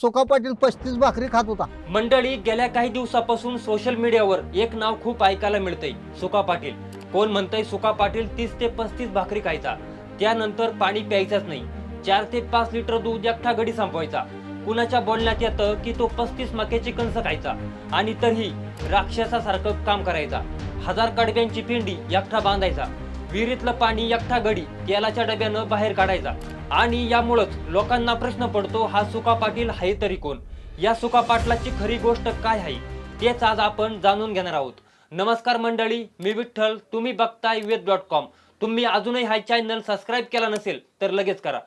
सुखा पाटील पस्तीस भाकरी खात होता. मंडळी गेल्या काही दिवसापासून सोशल मीडियावर एक नाव खूप ऐकायला मिळतंय सुका पाटील. कोण म्हणतंय सुका पाटील तीस ते पस्तीस भाकरी खायचा. त्यानंतर पाणी प्यायचंच नाही. चार ते पाच लिटर दूध एकटा घडी संपवायचा. कुणाच्या बोलण्यात येतं की तो पस्तीस मक्याची कणसं खायचा. आणि तरीही राक्षसासारखं काम करायचा. हजार कडब्यांची पिंडी एकटा बांधायचा. विहिरीतलं पाणी एकटा गडी तेलाच्या डब्यानं बाहेर काढायचा. आणि यामुळंच लोकांना प्रश्न पडतो हा सुका पाटील आहे तरी कोण? या सुका पाटलाची खरी गोष्ट काय आहे तेच आज आपण जाणून घेणार आहोत. नमस्कार मंडळी मी विठ्ठल तुम्ही बघताय वेद डॉट कॉम. तुम्ही अजूनही हा चॅनल सबस्क्राईब केला नसेल तर लगेच करा.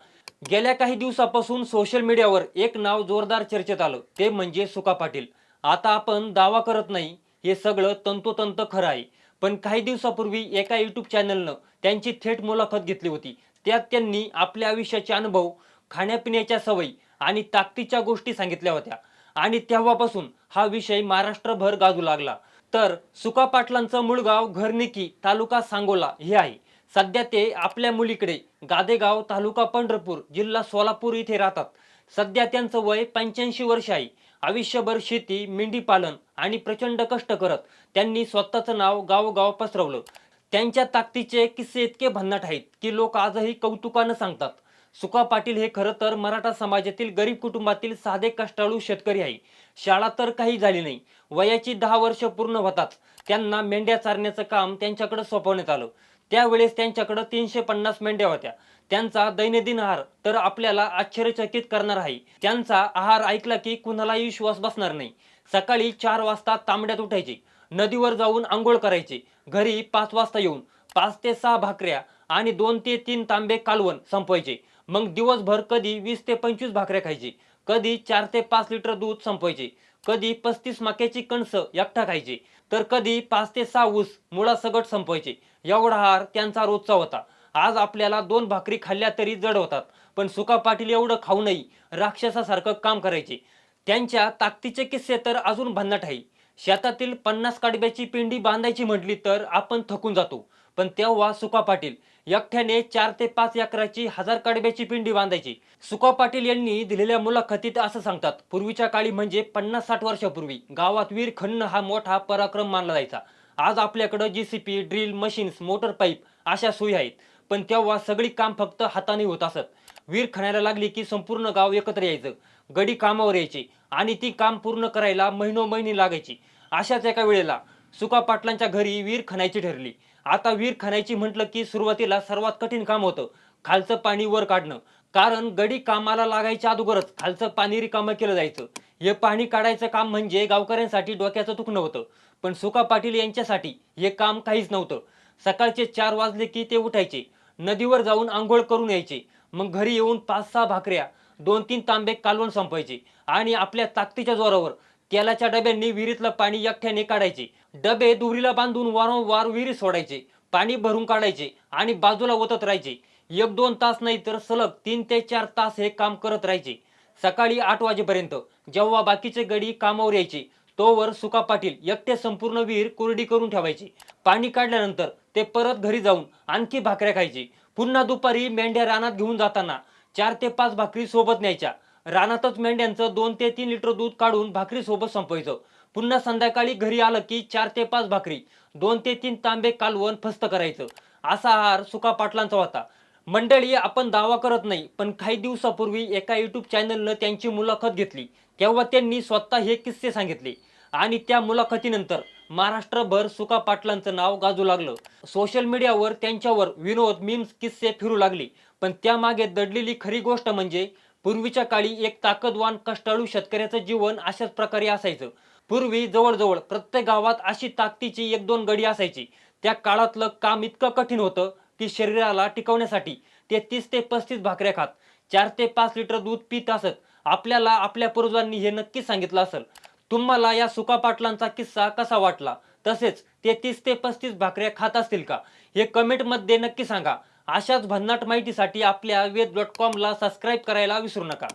गेल्या काही दिवसापासून सोशल मीडियावर एक नाव जोरदार चर्चेत आलं ते म्हणजे सुका पाटील. आता आपण दावा करत नाही हे सगळं तंतोतंत खरं आहे. पण काही दिवसापूर्वी एका युट्यूब चॅनलनं त्यांची थेट मुलाखत घेतली होती. त्यात त्यांनी आपल्या आयुष्याचे अनुभव खाण्यापिण्याच्या सवयी आणि ताकदीच्या गोष्टी सांगितल्या होत्या. आणि तेव्हापासून हा विषय महाराष्ट्रभर गाजू लागला. तर सुका पाटलांचं मूळ गाव घरनिकी तालुका सांगोला हे आहे. सध्या ते आपल्या मुलीकडे गादेगाव तालुका पंढरपूर जिल्हा सोलापूर इथे राहतात. सध्या त्यांचं वय पंच्याऐंशी वर्ष आहे. आयुष्यभर शेती मेंढी पालन आणि प्रचंड कष्ट करत त्यांनी स्वतःचं नाव गावोगाव पसरवलं. त्यांच्या ताकदीचे किस्से इतके भन्नाट आहेत की लोक आजही कौतुकानं सांगतात. सुका पाटील हे खरं तर मराठा समाजातील गरीब कुटुंबातील साधे कष्टाळू शेतकरी आहे. शाळा तर काही झाली नाही. वयाची दहा वर्ष पूर्ण होताच त्यांना मेंढ्या चारण्याचं काम त्यांच्याकडे सोपवण्यात आलं. त्यावेळेस त्यांच्याकडे तीनशे पन्नास मेंढ्या होत्या. त्यांचा दैनंदिन आहार तर आपल्याला आश्चर्यचकित करणार आहे. त्यांचा आहार ऐकला की कुणालाही विश्वास बसणार नाही. सकाळी चार वाजता तांबड्यात उठायचे. नदीवर जाऊन आंघोळ करायचे. घरी पाच वाजता येऊन पाच ते सहा भाकऱ्या आणि दोन ते तीन तांबे कालवण संपवायचे. मग दिवसभर कधी वीस ते पंचवीस भाकऱ्या खायचे कधी चार ते पाच लिटर दूध संपवायचे कधी पस्तीस मक्याची कणस एकटा खायचे तर कधी पाच ते सहा ऊस मुळासगट संपवायचे. एवढा हार त्यांचा रोजचा होता. आज आपल्याला दोन भाकरी खाल्ल्या तरी जड होतात पण सुका पाटील एवढं खाऊनही राक्षसासारखं काम करायचे. त्यांच्या ताकदीचे किस्से तर अजून भन्नाट आहे. शेतातील पन्नास काडब्याची पिंडी बांधायची म्हटली तर आपण थकून जातो. पण तेव्हा सुका पाटील एकट्याने चार ते पाच एकराची हजार काडब्याची पिंडी बांधायची. सुका पाटील यांनी दिलेल्या मुलाखतीत असं सांगतात पूर्वीच्या काळी म्हणजे पन्नास साठ वर्षापूर्वी गावात वीर खणणं हा मोठा पराक्रम मानला जायचा. आज आपल्याकडं GCP drill machines motor pipe अशा सोयी आहेत. पण तेव्हा सगळी काम फक्त हाताने होत असत. वीर खणायला लागली की संपूर्ण गाव एकत्र यायचं. गडी कामावर यायचे आणि ती काम पूर्ण करायला महिनो महिने लागायची. अशाच एका वेळेला सुका पाटलांच्या घरी वीर खणायची ठरली. आता वीर खणायची म्हटलं की सुरुवातीला सर्वात कठीण काम होतं खालचं पाणी वर काढणं. कारण गडी कामाला लागायच्या अगोदरच खालचं पाणी रिकामं केलं जायचं. हे पाणी काढायचं काम म्हणजे गावकऱ्यांसाठी डोक्याचं दुखणं होतं. पण सुका पाटील यांच्यासाठी हे काम काहीच नव्हतं. सकाळचे चार वाजले की ते उठायचे. नदीवर जाऊन आंघोळ करून यायचे. मग घरी येऊन पाच सहा भाकऱ्या दोन तीन तांबे कालवून संपायचे. आणि आपल्या ताकदीच्या जोरावर तेलाच्या डब्यांनी विहिरीतलं पाणी एकट्याने काढायचे. डबे दुरीला बांधून वारंवार विहिरीत सोडायचे. पाणी भरून काढायचे आणि बाजूला ओतत राहायचे. एक दोन तास नाही तर सलग तीन ते चार तास हे काम करत राहायचे. सकाळी आठ वाजेपर्यंत जेव्हा बाकीचे गडी कामावर यायचे तोवर सुका पाटील एकटे संपूर्ण विहीर कोरडी करून ठेवायचे. पाणी काढल्यानंतर ते परत घरी जाऊन आणखी भाकऱ्या खायचे. पुन्हा दुपारी मेंढ्या रानात घेऊन जाताना चार ते पाच भाकरी सोबत न्यायच्या. रानातच मेंढ्यांचं दोन ते तीन लिटर दूध काढून भाकरी सोबत संपवायचं. पुन्हा संध्याकाळी घरी आलं की चार ते पाच भाकरी दोन ते तीन तांबे कालवण फस्त करायचं. असा आहार सुका पाटलांचा होता. मंडळी आपण दावा करत नाही पण काही दिवसापूर्वी एका युट्यूब चॅनलनं त्यांची मुलाखत घेतली. तेव्हा त्यांनी स्वतः हे किस्से सांगितले. आणि त्या मुलाखतीनंतर महाराष्ट्रभर सुका पाटलांचं नाव गाजू लागलं. सोशल मीडियावर त्यांच्यावर विनोद मीम्स किस्से फिरू लागले. पण त्यामागे दडलेली खरी गोष्ट म्हणजे पूर्वीच्या काळी एक ताकदवान कष्टाळू शेतकऱ्याचं जीवन अशाच प्रकारे असायचं. पूर्वी जवळजवळ प्रत्येक गावात अशी ताकदीची एक दोन गडी असायची. त्या काळातलं काम इतकं कठीण होतं की शरीराला टिकवण्यासाठी ते तीस ते पस्तीस भाकऱ्या खात चार ते पाच लिटर दूध पित असत. आपल्याला आपल्या पूर्वजांनी हे नक्की सांगितलं असेल. तुम्हाला या सुका पाटलांचा किस्सा कसा वाटला? तसेच ते तीस ते पस्तीस भाकऱ्या खात असतील का? हे कमेंटमध्ये नक्की सांगा. अशाच भन्नाट माहितीसाठी आपल्या वेद डॉट कॉमला सबस्क्राईब करायला विसरू नका.